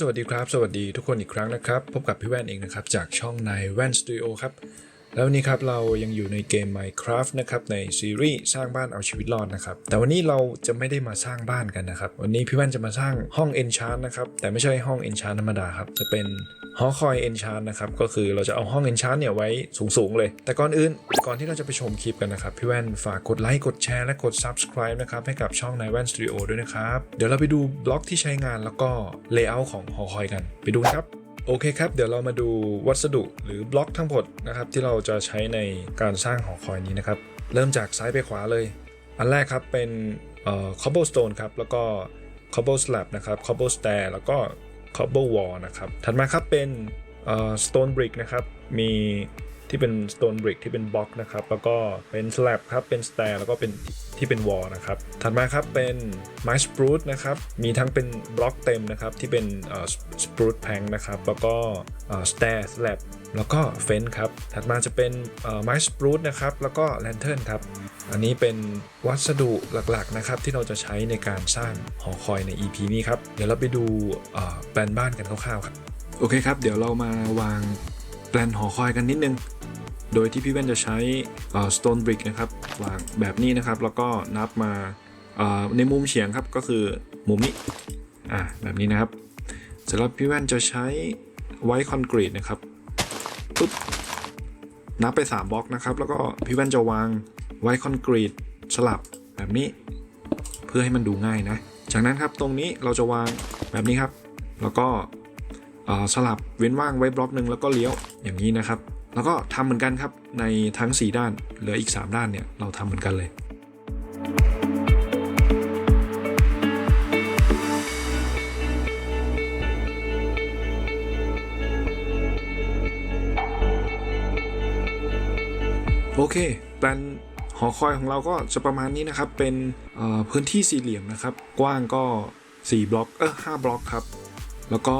สวัสดีครับ สวัสดีทุกคนอีกครั้งนะครับ พบกับพี่แว่นเองนะครับ จากช่องในแว่นสตูดิโอครับ แล้วนี้ครับเรายังอยู่ในเกม Minecraft นะครับในซีรีส์สร้างบ้านเอาชีวิตรอดนะครับแต่วันนี้เราจะไม่ได้มาสร้างบ้านกันนะครับวันนี้พี่แว่นจะมาสร้างห้อง Enchant นะครับแต่ไม่ใช่ห้อง Enchant ธรรมดาครับจะเป็นหอคอย Enchant นะครับก็คือเราจะเอาห้อง Enchant เนี่ยไว้สูงๆเลย แต่ก่อนอื่นก่อนที่เราจะไปชมคลิปกันนะครับพี่แว่นฝากกดไลค์กดแชร์และกด Subscribe นะครับให้กับช่องในแว่นสตูดิโอด้วยนะครับเดี๋ยวเราไปดูบล็อกที่ใช้งานแล้วก็เลเยอร์ของหอคอยกันไปดูครับ โอเคครับ เดี๋ยวเรามาดูวัสดุหรือบล็อกทั้งหมดนะครับที่เราจะใช้ในการสร้างหอคอยนี้นะครับ เริ่มจากซ้ายไปขวาเลย อันแรกครับเป็นเอ่อ cobblestone ครับ แล้วก็ cobble slab นะครับ cobble stair แล้วก็ cobble wall นะครับ ถัดมาครับเป็นเอ่อ stone brick นะครับ มี ที่เป็น stone brick ที่เป็นบล็อกนะครับ แล้วก็เป็น slab ครับ เป็น stair แล้วก็เป็นที่เป็น wall นะครับ ถัดมาครับเป็นไม้ spruce นะครับ มีทั้งเป็นบล็อกเต็มนะครับ ที่เป็นเอ่อ spruce plank นะครับ แล้วก็ stair slab แล้วก็เฟนครับ ถัดมาจะเป็นไม้ spruce นะครับ แล้วก็ lantern ครับ อันนี้เป็นวัสดุหลักๆนะครับ ที่เราจะใช้ในการสร้างหอคอยใน EP นี้ครับ เดี๋ยวเราไปดูแปลนบ้านกันคร่าวๆครับ โอเคครับ เดี๋ยวเรามาวาง ลนหอคอยกันนิดนึง โดยที่พี่แว่นจะใช้ stone brick นะครับวางแบบนี้นะครับ แล้วก็นับมาในมุมเฉียงครับก็คือมุมนี้อ่าแบบนี้นะครับสำหรับพี่แว่นจะใช้ไว้คอนกรีตนะครับปุ๊บนับไป 3บล็อกนะครับ แล้วก็พี่แว่นจะวางไว้คอนกรีตสลับแบบนี้ เพื่อให้มันดูง่ายนะ จากนั้นครับตรงนี้เราจะวางแบบนี้ครับ แล้วก็ สลับเว้นว่างไว้บล็อกหนึ่งแล้วก็เลี้ยวอย่างนี้นะครับ แล้วก็ทำเหมือนกันครับในทั้ง 4 ด้านเหลืออีก 3 ด้านเนี่ยเราทำเหมือนกันเลยโอเคแปลนหอคอยของเราก็จะประมาณนี้นะครับ เป็นพื้นที่สี่เหลี่ยมนะครับ กว้างก็ 4 บล็อก เออ5บล็อกครับ แล้วก็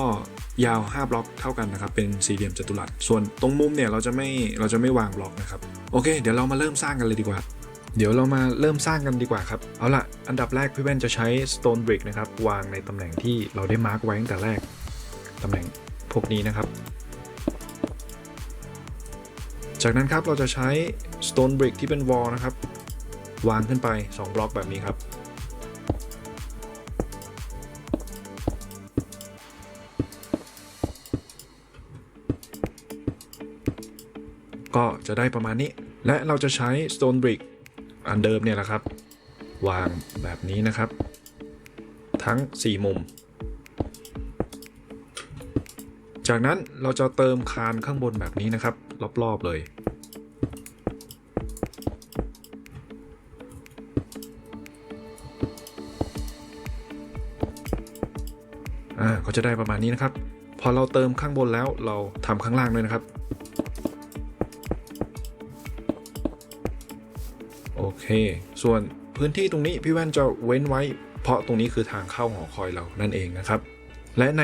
ยาว 5 บล็อกเท่ากันนะครับ เป็นสี่เหลี่ยมจัตุรัส ส่วนตรงมุมเนี่ยเราจะไม่เราจะไม่วางบล็อกนะครับ โอเค เดี๋ยวเรามาเริ่มสร้างกันเลยดีกว่า เดี๋ยวเรามาเริ่มสร้างกันดีกว่าครับ เอาล่ะอันดับแรกพี่แว่นจะใช้ stone brick นะครับ วางในตำแหน่งที่เราได้มาร์กไว้ตั้งแต่แรก ตำแหน่งพวกนี้นะครับ จากนั้นครับเราจะใช้ stone brick ที่เป็น wall นะครับ วางขึ้นไป 2 บล็อกแบบนี้ครับ ก็จะได้ประมาณนี้ และเราจะใช้ stone brick อันเดิมเนี่ยแหละครับ วางแบบนี้นะครับ ทั้ง 4 มุม จากนั้นเราจะเติมคานข้างบนแบบนี้นะครับ รอบๆเลยอ่าก็จะได้ประมาณนี้นะครับ พอเราเติมข้างบนแล้วเราทำข้างล่างด้วยนะครับ โอเค ส่วนพื้นที่ตรงนี้พี่แว่นจะเว้นไว้ เพราะตรงนี้คือทางเข้าหอคอยเรานั่นเองนะครับ และใน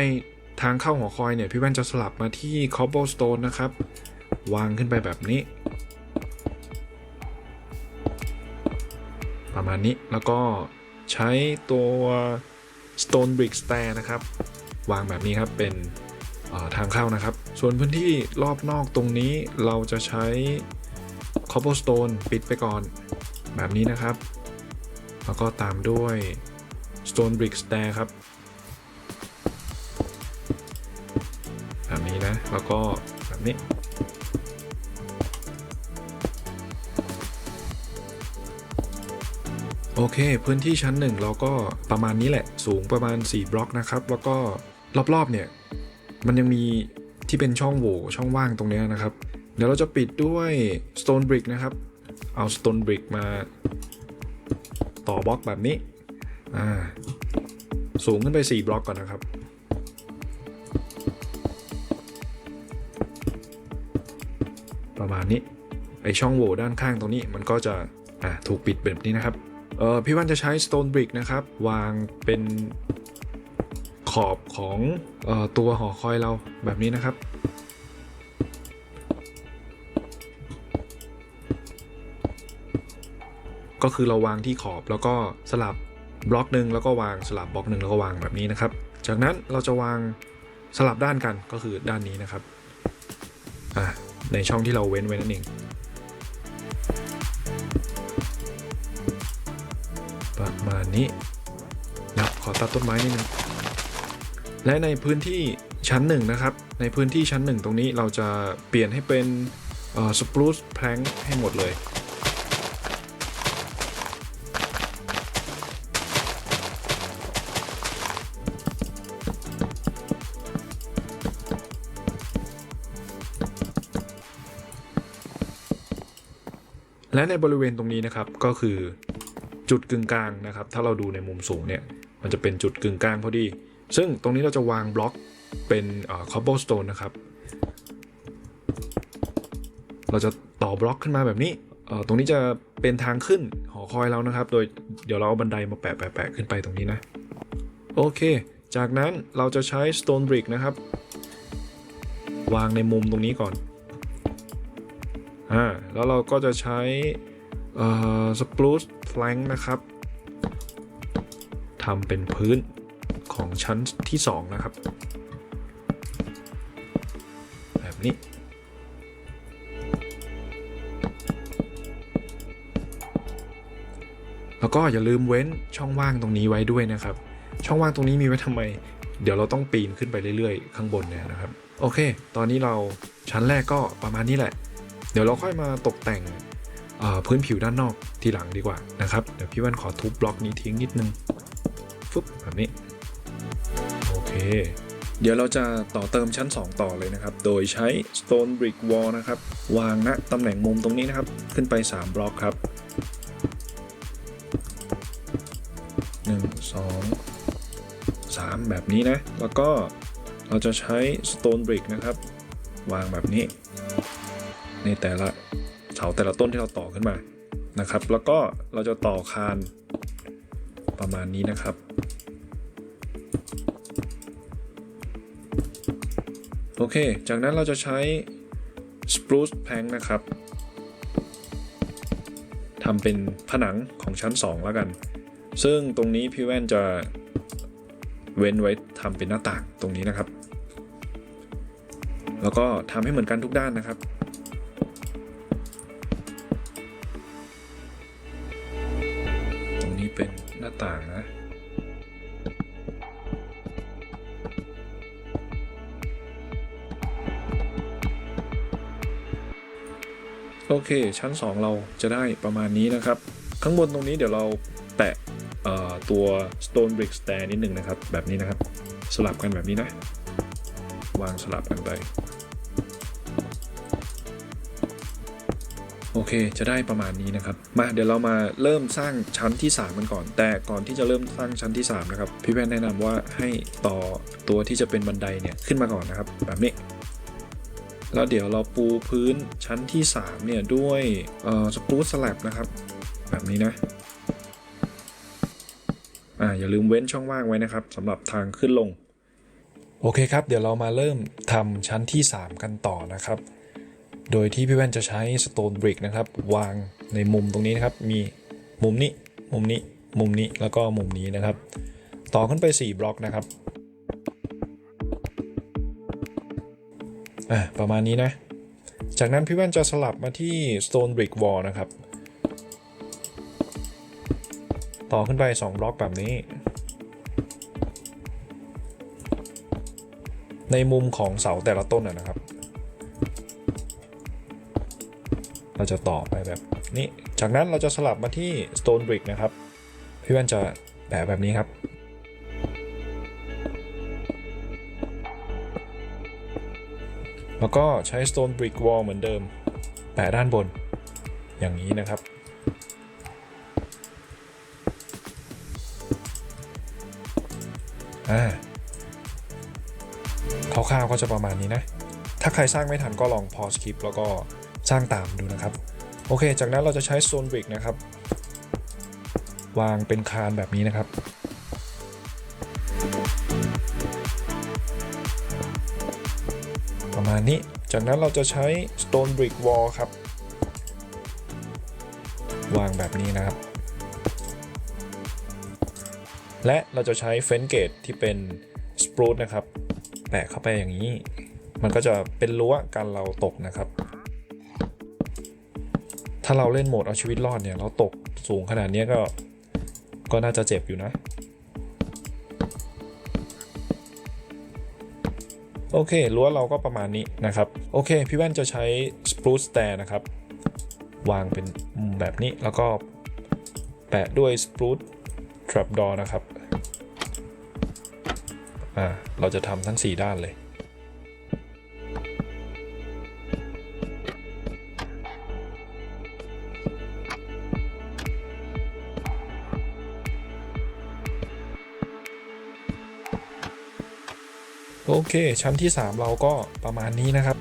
ทางเข้าหอคอยเนี่ยพี่แว่นจะสลับมาที่ cobblestone นะครับ วางขึ้นไปแบบนี้ ประมาณนี้แล้วก็ใช้ตัว stone brick stair นะครับ วางแบบนี้ครับเป็นทางเข้านะครับ ส่วนพื้นที่รอบนอกตรงนี้เราจะใช้ cobblestone ปิดไปก่อน แบบนี้นะครับ แล้วก็ตามด้วย stone brick stair ครับ แบบนี้นะ แล้วก็แบบนี้ โอเค พื้นที่ชั้นหนึ่งเราก็ประมาณนี้แหละ สูงประมาณ 4 บล็อกนะครับ แล้วก็รอบๆเนี่ย มันยังมีที่เป็นช่องโหว่ช่องว่างตรงนี้นะครับ เดี๋ยวเราจะปิดด้วย stone brick นะครับ เอา stone brick มาต่อบล็อกแบบนี้ อ่า สูงขึ้นไป 4 บล็อกก่อนนะครับ ประมาณนี้ ไอช่องโหว่ด้านข้างตรงนี้มันก็จะ อ่า ถูกปิดแบบนี้นะครับ เออพี่วันจะใช้ stone brick นะครับ วางเป็นขอบของออตัวหอคอยเราแบบนี้นะครับ ก็คือเราวางที่ขอบแล้วก็สลับบล็อกหนึ่งแล้วก็วางสลับบล็อกหนึ่งแล้วก็วางแบบนี้นะครับ จากนั้นเราจะวางสลับด้านกันก็คือด้านนี้นะครับในช่องที่เราเว้นไว้นั่นเองประมาณนี้นะขอตัดต้นไม้นิดนึงและในพื้นที่ชั้นหนึ่งนะครับ ในพื้นที่ชั้นหนึ่งตรงนี้เราจะเปลี่ยนให้เป็นสปรูซแพลงให้หมดเลย และในบริเวณตรงนี้นะครับก็คือจุดกึ่งกลางนะครับ ถ้าเราดูในมุมสูงเนี่ยมันจะเป็นจุดกึ่งกลางพอดี ซึ่งตรงนี้เราจะวางบล็อกเป็นคอบเบิลสโตนนะครับ เราจะต่อบล็อกขึ้นมาแบบนี้ตรงนี้จะเป็นทางขึ้นหอคอยเรานะครับ โดยเดี๋ยวเราเอาบันไดมาแปะแปะแปะขึ้นไปตรงนี้นะ โอเค จากนั้นเราจะใช้ Stone Brick นะครับ วางในมุมตรงนี้ก่อน อ่าแล้วเราก็จะใช้เอ่อ spruce plank นะครับทำเป็นพื้นของชั้นที่ 2 นะครับ แบบนี้ แล้วก็อย่าลืมเว้นช่องว่างตรงนี้ไว้ด้วยนะครับ ช่องว่างตรงนี้มีไว้ทำไม เดี๋ยวเราต้องปีนขึ้นไปเรื่อยๆ ข้างบนเนี่ยนะครับ โอเค ตอนนี้เราชั้นแรกก็ประมาณนี้แหละ เดี๋ยวเราค่อยมาตกแต่งพื้นผิวด้านนอกทีหลังดีกว่านะครับ เดี๋ยวพี่ว่นขอทุบบล็อกนี้ทิ้งนิดนึงฟึบแบบนี้ โอเค เดี๋ยวเราจะต่อเติมชั้น 2 ต่อเลยนะครับ โดยใช้ stone brick wall นะครับ วางณตำแหน่งมุมตรงนี้นะครับ ขึ้นไป 3 บล็อกครับ 1 2 3 แบบนี้นะ แล้วก็เราจะใช้ stone brick นะครับ วางแบบนี้ ในแต่ละเสาแต่ละต้นที่เราต่อขึ้นมานะครับ แล้วก็เราจะต่อคานประมาณนี้นะครับ โอเค จากนั้นเราจะใช้ spruce plank นะครับทำเป็นผนังของชั้น 2 แล้วกัน ซึ่งตรงนี้พี่แว่นจะเว้นไว้ทำเป็นหน้าต่างตรงนี้นะครับ แล้วก็ทำให้เหมือนกันทุกด้านนะครับ โอเค ชั้น 2 เราจะได้ประมาณนี้นะครับ ข้างบนตรงนี้เดี๋ยวเราแปะตัว stone brick stand นิดหนึ่งนะครับ แบบนี้นะครับ สลับกันแบบนี้นะ วางสลับกันไป โอเค จะได้ประมาณนี้นะครับ มาเดี๋ยวเรามาเริ่มสร้างชั้นที่ 3 กันก่อน แต่ก่อนที่จะเริ่มสร้างชั้นที่ 3 นะครับ พี่แว่นแนะนำว่าให้ต่อตัวที่จะเป็นบันไดเนี่ยขึ้นมาก่อนนะครับ แบบนี้ แล้วเดี๋ยวเราปูพื้นชั้นที่ 3 เนี่ย ด้วยสปูสลับนะครับ แบบนี้นะอ่าอย่าลืมเว้นช่องว่างไว้นะครับสำหรับทางขึ้นลง โอเคครับ เดี๋ยวเรามาเริ่มทำชั้นที่ 3 กันต่อนะครับ โดยที่พี่แว่นจะใช้ Stone Brick นะครับ วางในมุมตรงนี้นะครับ มีมุมนี้ มุมนี้ มุมนี้แล้วก็มุมนี้นะครับ ต่อขึ้นไป 4 บล็อกนะครับ อะประมาณนี้นะ จากนั้นพี่แว่นจะสลับมาที่ Stone Brick Wall นะครับ ต่อขึ้นไป 2 บล็อกแบบนี้ ในมุมของเสาแต่ละต้นนะครับ เราจะต่อไปแบบนี้ จากนั้นเราจะสลับมาที่ Stone Brick นะครับ พี่แว่นจะแปะแบบนี้ครับ ก็ใช้ Stone Brick Wall เหมือนเดิม แปะด้านบน อย่างนี้นะครับ อ่าคร่าวๆก็จะประมาณนี้นะ ถ้าใครสร้างไม่ทันก็ลองพอสคลิปแล้วก็สร้างตามดูนะครับ โอเค จากนั้นเราจะใช้ Stone Brick นะครับ วางเป็นคานแบบนี้นะครับ ประมาณนี้ จากนั้นเราจะใช้ Stone Brick Wall ครับ วางแบบนี้นะครับ และเราจะใช้เฟนเกตที่เป็นสปรูตนะครับ แปะเข้าไปอย่างนี้ มันก็จะเป็นรั้วกันเราตกนะครับ ถ้าเราเล่นโหมดเอาชีวิตรอดเนี่ย เราตกสูงขนาดนี้ก็ ก็น่าจะเจ็บอยู่นะ โอเครั้วเราก็ประมาณนี้นะครับ โอเค พี่แว่นจะใช้ spruce stair นะครับ วางเป็นมุมแบบนี้แล้วก็แปะด้วย spruce trapdoor นะครับ อ่า เราจะทำทั้ง 4 ด้านเลย โอเค ชั้นที่ 3 เราก็ประมาณนี้นะครับ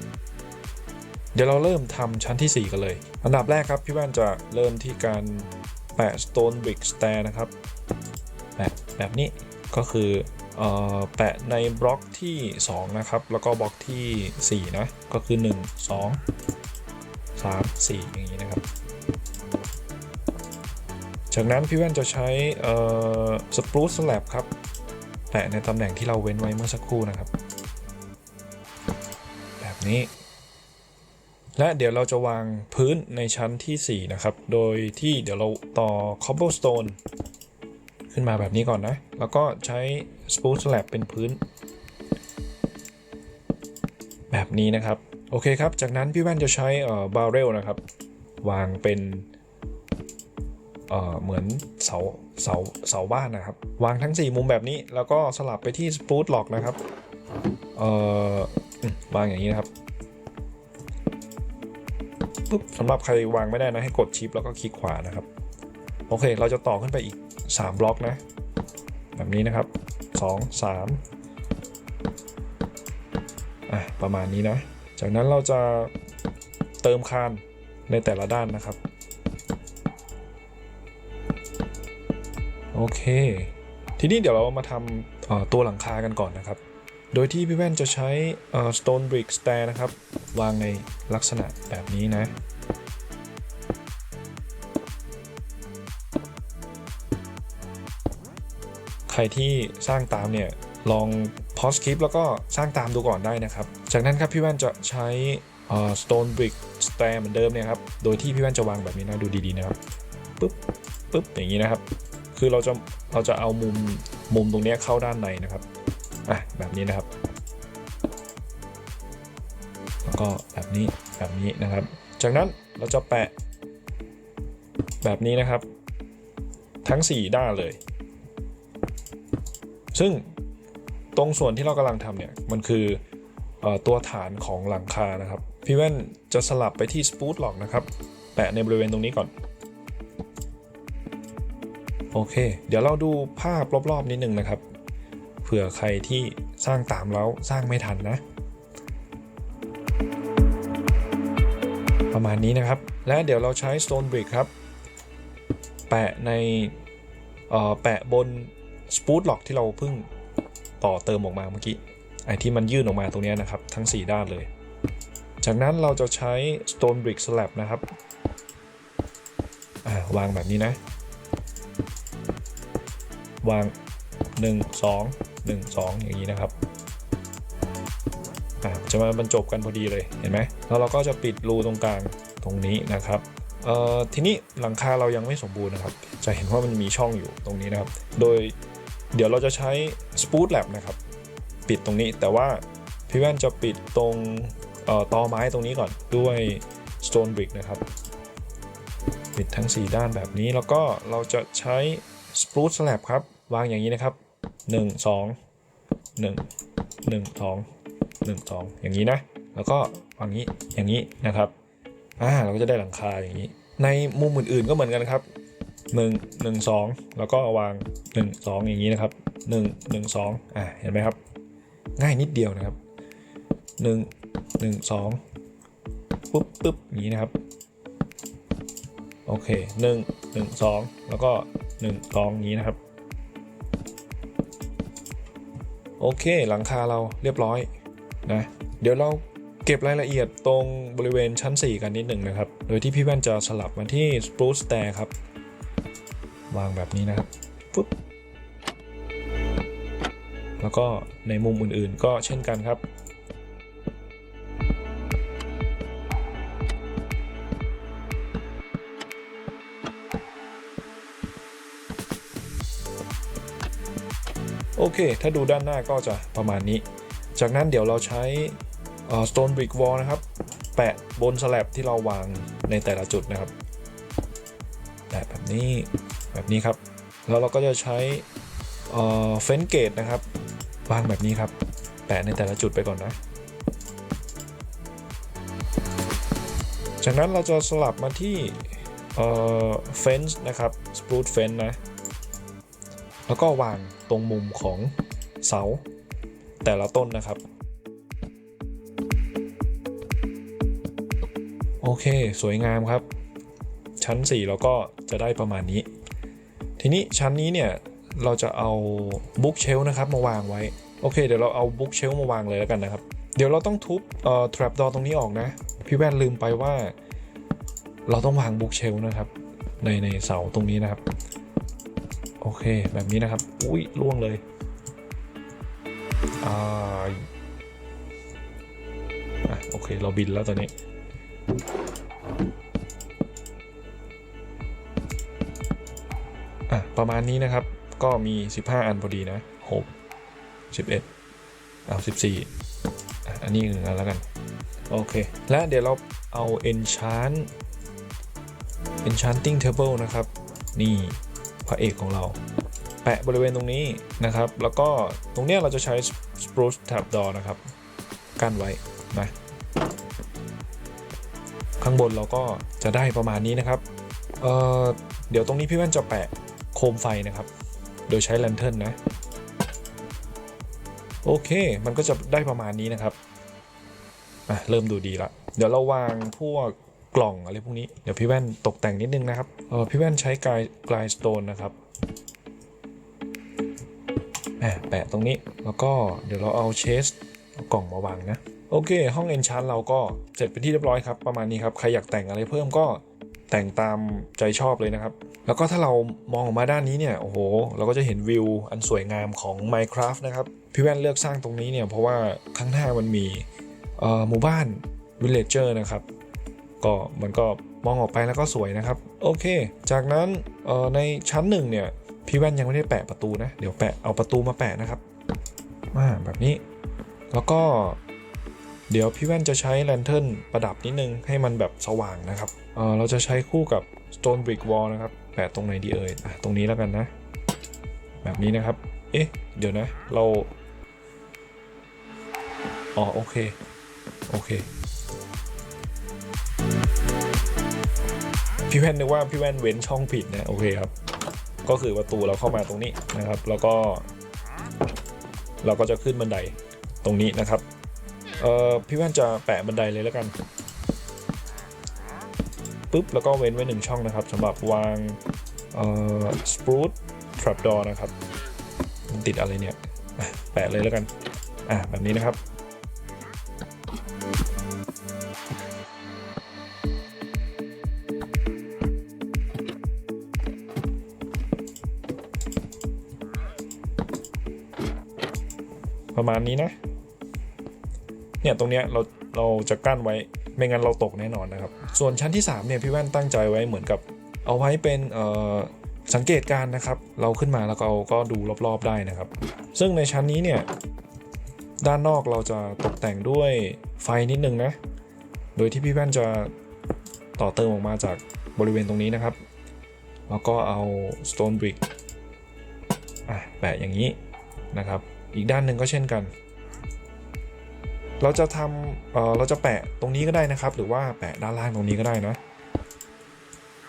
เดี๋ยวเราเริ่มทำชั้นที่ 4 กันเลย อันดับแรกครับ พี่แว่นจะเริ่มที่การแปะ stone brick stair นะครับแปะแบบนี้ก็คือเออแปะในบล็อกที่ 2 นะครับ แล้วก็บล็อกที่ 4 นะ ก็คือ 1 2 3 4 อย่างนี้นะครับ จากนั้นพี่แว่นจะใช้สปรูตสแลบครับ แปะในตำแหน่งที่เราเว้นไว้เมื่อสักครู่นะครับ นี้ และเดี๋ยวเราจะวางพื้นในชั้นที่ 4 นะครับ โดยที่เดี๋ยวเราต่อ cobblestone ขึ้นมาแบบนี้ก่อนนะ แล้วก็ใช้ spruce slab เป็นพื้น แบบนี้นะครับ โอเคครับ จากนั้นพี่แว่นจะใช้เอ่อ barrel นะครับ วางเป็นเอ่อเหมือนเสาเสาเสาบ้านนะครับ วางทั้ง 4 มุมแบบนี้ แล้วก็สลับไปที่สปูตล็อกนะครับ เอ่อวางอย่างนี้นะครับ ปุ๊บสำหรับใครวางไม่ได้นะให้กดชิปแล้วก็คลิกขวานะครับ โอเค เราจะต่อขึ้นไปอีก 3 บล็อกนะ แบบนี้นะครับ 2 3อะประมาณนี้นะ จากนั้นเราจะเติมคานในแต่ละด้านนะครับ โอเค ทีนี้เดี๋ยวเรามาทำตัวหลังคากันก่อนนะครับ โดยที่พี่แว่นจะใช้ stone brick stair นะครับ วางในลักษณะแบบนี้นะ ใครที่สร้างตามเนี่ย ลองพอสคลิปแล้วก็สร้างตามดูก่อนได้นะครับ จากนั้นครับพี่แว่นจะใช้ stone brick stair เหมือนเดิมเนี่ยครับ โดยที่พี่แว่นจะวางแบบนี้นะ ดูดีๆนะครับ ปึ๊บ ปึ๊บ อย่างนี้นะครับ คือเราจะ เราจะเอามุม มุมตรงนี้เข้าด้านในนะครับ อะแบบนี้นะครับ แล้วก็แบบนี้แบบนี้นะครับ จากนั้นเราจะแปะ แบบนี้นะครับ ทั้ง 4 ด้านเลย ซึ่งตรงส่วนที่เรากำลังทำเนี่ย มันคืออตัวฐานของหลังคานะครับ พี่แว่นจะสลับไปที่สปูตล็อกนะครับ แปะในบริเวณตรงนี้ก่อนโอเค เดี๋ยวเราดูภาพรอบๆนิดนึงนะครับ ผื่อใครที่สร้างตามแล้วสร้างไม่ทันนะ ประมาณนี้นะครับ และเดี๋ยวเราใช้ Stone Brick ครับ แปะในแปะบน Spoot Lock ที่เราเพิ่งต่อเติมออกมาเมื่อกี้ไอที่มันยื่นออกมาตรงนี้นะครับ ทั้ง 4 ด้านเลย จากนั้นเราจะใช้ Stone Brick Slab นะครับวางแบบนี้นะ วาง 1 2 1 2 อย่างนี้นะครับจะมาบรรจบกันพอดีเลยเห็นไหมแล้วเราก็จะปิดรูตรงกลางตรงนี้นะครับทีนี้หลังคาเรายังไม่สมบูรณ์นะครับ จะเห็นว่ามันมีช่องอยู่ตรงนี้นะครับ โดยเดี๋ยวเราจะใช้ Spoot Lab นะครับ ปิดตรงนี้แต่ว่าพี่แว่นจะปิดตรงออตอไม้ตรงนี้ก่อนด้วย Stone Brick นะครับ ปิดทั้ง 4 ด้านแบบนี้แล้วก็เราจะใช้ spruce slab ครับ วางอย่างนี้นะครับ 1 2 1 1 2 1 2 อย่างนี้นะ แล้วก็วางนี้อย่างนี้นะครับอ่าเราก็จะได้หลังคาอย่างนี้ ในมุมอื่นๆก็เหมือนกันครับ 1 1 2 แล้วก็วาง 1 2 อย่างนี้นะครับ 1 1 2อ่าเห็นไหมครับ ง่ายนิดเดียวนะครับ 1 1 2ปุ๊บปุ๊บอย่างนี้นะครับโอเคหนึ่งหนึ่งสองแล้วก็หนึ่งสองนี้นะครับ โอเคหลังคาเราเรียบร้อยนะเดี๋ยวเราเก็บรายละเอียดตรงบริเวณชั้น 4 กันนิดหนึ่งนะครับ โดยที่พี่แว่นจะสลับมาที่ spruce stair ครับ วางแบบนี้นะครับปุ๊บแล้วก็ในมุมอื่นๆ ก็เช่นกันครับ โอเค ถ้าดูด้านหน้าก็จะประมาณนี้ จากนั้นเดี๋ยวเราใช้ stone brick wall นะครับ แปะบนสแลบที่เราวางในแต่ละจุดนะครับแปะแบบนี้แบบนี้ครับ แล้วเราก็จะใช้เฟนเกตนะครับวางแบบนี้ครับ แปะในแต่ละจุดไปก่อนนะ จากนั้นเราจะสลับมาที่เฟนส์นะครับสปรูตเฟนนะ แล้วก็วาง ตรงมุมของเสา แต่ละต้นนะครับ โอเค สวยงามครับ ชั้น 4 เราก็จะได้ประมาณนี้ ทีนี้ชั้นนี้เนี่ยเราจะเอาบุ๊กเชลนะครับมาวางไว้ โอเค เดี๋ยวเราเอาบุ๊กเชลมาวางเลยแล้วกันนะครับ เดี๋ยวเราต้องทุบเอ่อ trap door ตรงนี้ออกนะ พี่แว่นลืมไปว่า เราต้องวางบุ๊กเชลนะครับ ในในเสาตรงนี้นะครับ โอเค แบบนี้นะครับ อุ้ยล่วงเลยอ่าโอเค เราบินแล้วตอนนี้ อะ ประมาณนี้นะครับ ก็มี 15 อันพอดีนะ 6 11เอา14อะอันนี้หนึ่งอันแล้วกัน โอเค และเดี๋ยวเราเอา enchant enchanting table นะครับ นี่ พระเอกของเรา แปะบริเวณตรงนี้นะครับ แล้วก็ตรงเนี้ยเราจะใช้ spruce trap door นะครับกั้นไว้นะข้างบนเราก็จะได้ประมาณนี้นะครับเอ่อเดี๋ยวตรงนี้พี่แว่นจะแปะโคมไฟนะครับ โดยใช้แลนเทิร์นนะ โอเค มันก็จะได้ประมาณนี้นะครับอะเริ่มดูดีละ เดี๋ยวเราวางพวก กล่องอะไรพวกนี้ เดี๋ยวพี่แว่นตกแต่งนิดนึงนะครับเออพี่แว่นใช้กายกลายสโตนนะครับแปะตรงนี้แล้วก็เดี๋ยวเราเอาเชสเอากล่องมาวางนะ โอเค ห้องเอนชานเราก็เสร็จเป็นที่เรียบร้อยครับ ประมาณนี้ครับ ใครอยากแต่งอะไรเพิ่มก็แต่งตามใจชอบเลยนะครับ แล้วก็ถ้าเรามองออกมาด้านนี้เนี่ย โอ้โห เราก็จะเห็นวิวอันสวยงามของ Minecraft นะครับ พี่แว่นเลือกสร้างตรงนี้เนี่ย เพราะว่าข้างหน้ามันมีหมู่บ้าน Villager นะครับ ก็มันก็มองออกไปแล้วก็สวยนะครับ โอเค จากนั้นในชั้นหนึ่งเนี่ยพี่แว่นยังไม่ได้แปะประตูนะ เดี๋ยวแปะเอาประตูมาแปะนะครับมาแบบนี้ แล้วก็เดี๋ยวพี่แว่นจะใช้แลนเทิร์นประดับนิดนึงให้มันแบบสว่างนะครับเเราจะใช้คู่กับ Stone Brick Wall นะครับ แปะตรงไหนดีเอ่ยตรงนี้แล้วกันนะ แบบนี้นะครับ เอ๊ะ เดี๋ยวนะ เรา อ๋อ โอเค โอเค พี่แว่นนึกว่าพี่แว่นเว้นช่องผิดนะโอเคครับ ก็คือประตูเราเข้ามาตรงนี้นะครับ แล้วก็ เราก็จะขึ้นบันไดตรงนี้นะครับเออพี่แว่นจะแปะบันไดเลยแล้วกันปุ๊บแล้วก็เว้นไว้หนึ่งช่องนะครับสำหรับวางเอ่อสปรูตทรัปดอนะครับมันติดอะไรเนี่ยแปะเลยแล้วกัน อะแบบนี้นะครับ มาณนี้นะ เนี่ยตรงเนี้ยเราเราจะกั้นไว้ไม่งั้นเราตกแน่นอนนะครับ ส่วนชั้นที่3เนี่ยพี่แว่นตั้งใจไว้เหมือนกับ เอาไว้เป็นสังเกตการนะครับ เราขึ้นมาแล้วก็เราก็ดูรอบๆได้นะครับ ซึ่งในชั้นนี้เนี่ยด้านนอกเราจะตกแต่งด้วยไฟนิดนึงนะ โดยที่พี่แว่นจะต่อเติมออกมาจากบริเวณตรงนี้นะครับ แล้วก็เอา stone brick อะแปะอย่างนี้นะครับ อีกด้านหนึ่งก็เช่นกัน เราจะทำเเราจะแปะตรงนี้ก็ได้นะครับ หรือว่าแปะด้านล่างตรงนี้ก็ได้นะ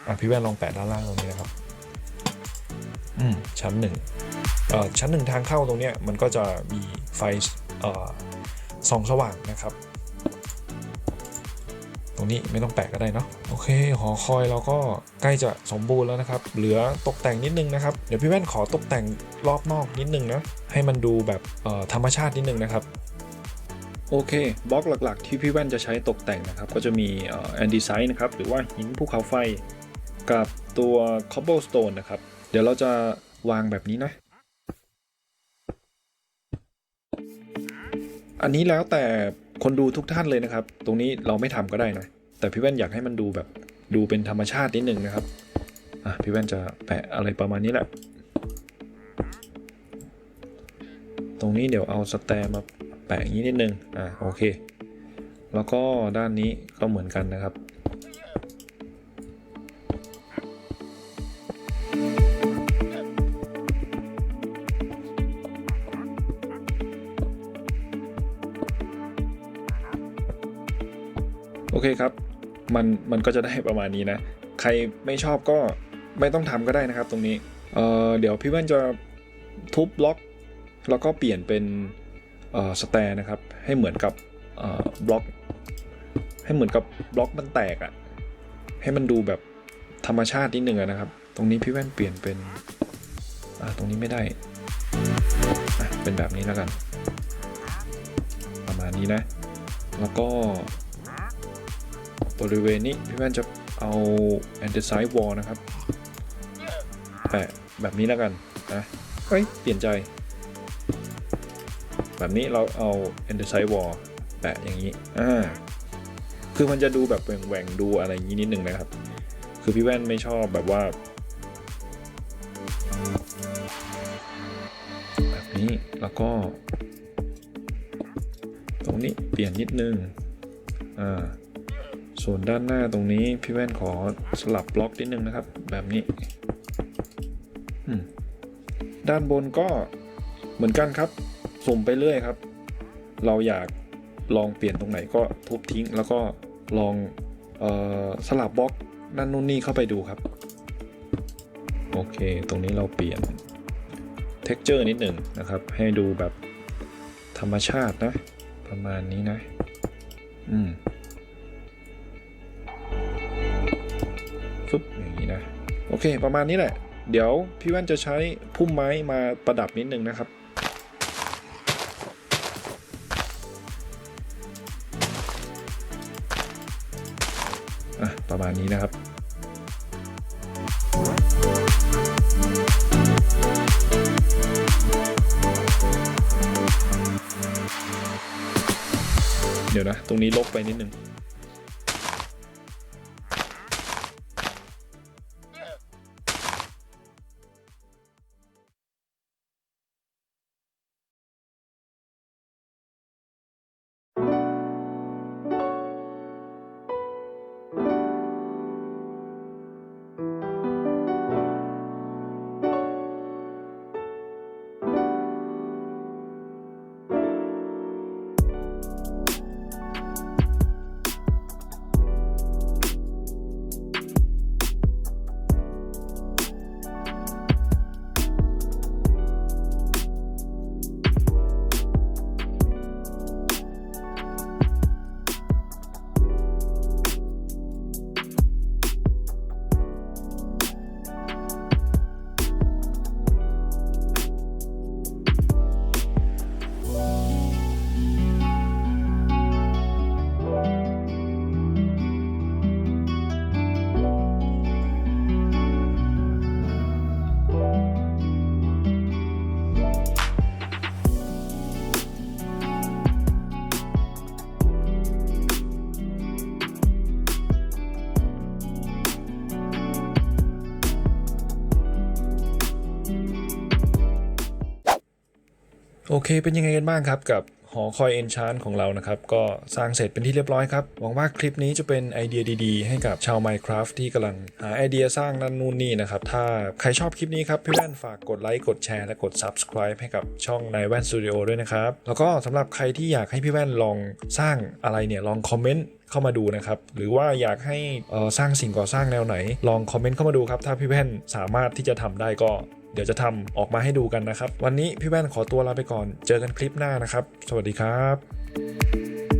อะพี่แว่นลองแปะด้านล่างตรงนี้นะครับ อืมชั้นหนึ่งเอ่อชั้นหนึ่งทางเข้าตรงเนี้ยมันก็จะมีไฟเอ่อส่องสว่างนะครับ รงนี้ไม่ต้องแปะก็ได้เนาะโอเค หอคอยเราก็ใกล้จะสมบูรณ์แล้วนะครับ เหลือตกแต่งนิดนึงนะครับเดี๋ยวพี่แว่นขอตกแต่งรอบนอกนิดนึงนะให้มันดูแบบธรรมชาตินิดนึงนะครับโอเคบล็อกหลักๆ ที่พี่แว่นจะใช้ตกแต่งนะครับ ก็จะมีแอนดีไซน์นะครับหรือว่าหินภูเขาไฟ กับตัว cobblestone นะครับ เดี๋ยวเราจะวางแบบนี้นะ อันนี้แล้วแต่คนดูทุกท่านเลยนะครับ ตรงนี้เราไม่ทำก็ได้นะ แต่พี่แว่นอยากให้มันดูแบบดูเป็นธรรมชาตินิดนึงนะครับ อะพี่แว่นจะแปะอะไรประมาณนี้แหละ ตรงนี้เดี๋ยวเอาสแตมมาแปะอย่างนี้นิดนึง อะโอเค แล้วก็ด้านนี้ก็เหมือนกันนะครับ เคครับมันมันก็จะได้ประมาณนี้นะ ใครไม่ชอบก็ไม่ต้องทำก็ได้นะครับตรงนี้เออเดี๋ยวพี่แว่นจะทุบบล็อก แล้วก็เปลี่ยนเป็นเออสแตนนะครับ ให้เหมือนกับเออบล็อก ให้เหมือนกับบล็อกมันแตกอะ่ะให้มันดูแบบธรรมชาตินิดหนึ่งะนะครับ ตรงนี้พี่แว่นเปลี่ยนเป็นตรงนี้ไม่ได้เป็นแบบนี้แล้วกัน ประมาณนี้นะ แล้วก็ บริเวณนี้พี่แว่นจะเอา andesite wall นะครับแปะแบบนี้แล้วกันนะเฮ้ยเปลี่ยนใจ แบบนี้เราเอา andesite wall แปะอย่างนี้อ่าคือมันจะดูแบบแหว่งๆดูอะไรอย่างนี้นิดนึงนะครับ คือพี่แว่นไม่ชอบแบบว่า แบบนี้แล้วก็ ตรงนี้เปลี่ยนนิดนึงอ่า ส่วนด้านหน้าตรงนี้พี่แว่นขอสลับบล็อกนิดนึงนะครับ แบบนี้ ด้านบนก็เหมือนกันครับ สุ่มไปเรื่อยครับ เราอยากลองเปลี่ยนตรงไหนก็ทุบทิ้ง แล้วก็ลองออสลับบล็อกนั่นนู่นนี่เข้าไปดูครับ โอเค ตรงนี้เราเปลี่ยน texture นิดหนึ่งนะครับ ให้ดูแบบธรรมชาตินะ ประมาณนี้นะ อืม โอเค ประมาณนี้แหละ เดี๋ยวพี่แว่นจะใช้พุ่มไม้มาประดับนิดนึงนะครับอะประมาณนี้นะครับเดี๋ยวนะ ตรงนี้ลกไปนิดนึง เป็นยังไงกันบ้างครับกับหอคอยเอนชานของเรานะครับ ก็สร้างเสร็จเป็นที่เรียบร้อยครับ หวังว่าคลิปนี้จะเป็นไอเดียดีๆ ให้กับชาว Minecraft ที่กำลังหาไอเดียสร้างนั่นนู่นนี่นะครับ ถ้าใครชอบคลิปนี้ครับ พี่แว่นฝากกดไลค์ กดแชร์ และกด Subscribe ให้กับช่องในแว่นสตูดิโอด้วยนะครับ แล้วก็สำหรับใครที่อยากให้พี่แว่นลองสร้างอะไรเนี่ยลองคอมเมนต์เข้ามาดูนะครับ หรือว่าอยากให้อ่อสร้างสิ่งก่อสร้างแนวไหน ลองคอมเมนต์เข้ามาดูครับถ้าพี่แว่นสามารถที่จะทำได้ก็ เดี๋ยวจะทำออกมาให้ดูกันนะครับ วันนี้พี่แว่นขอตัวลาไปก่อน เจอกันคลิปหน้านะครับ สวัสดีครับ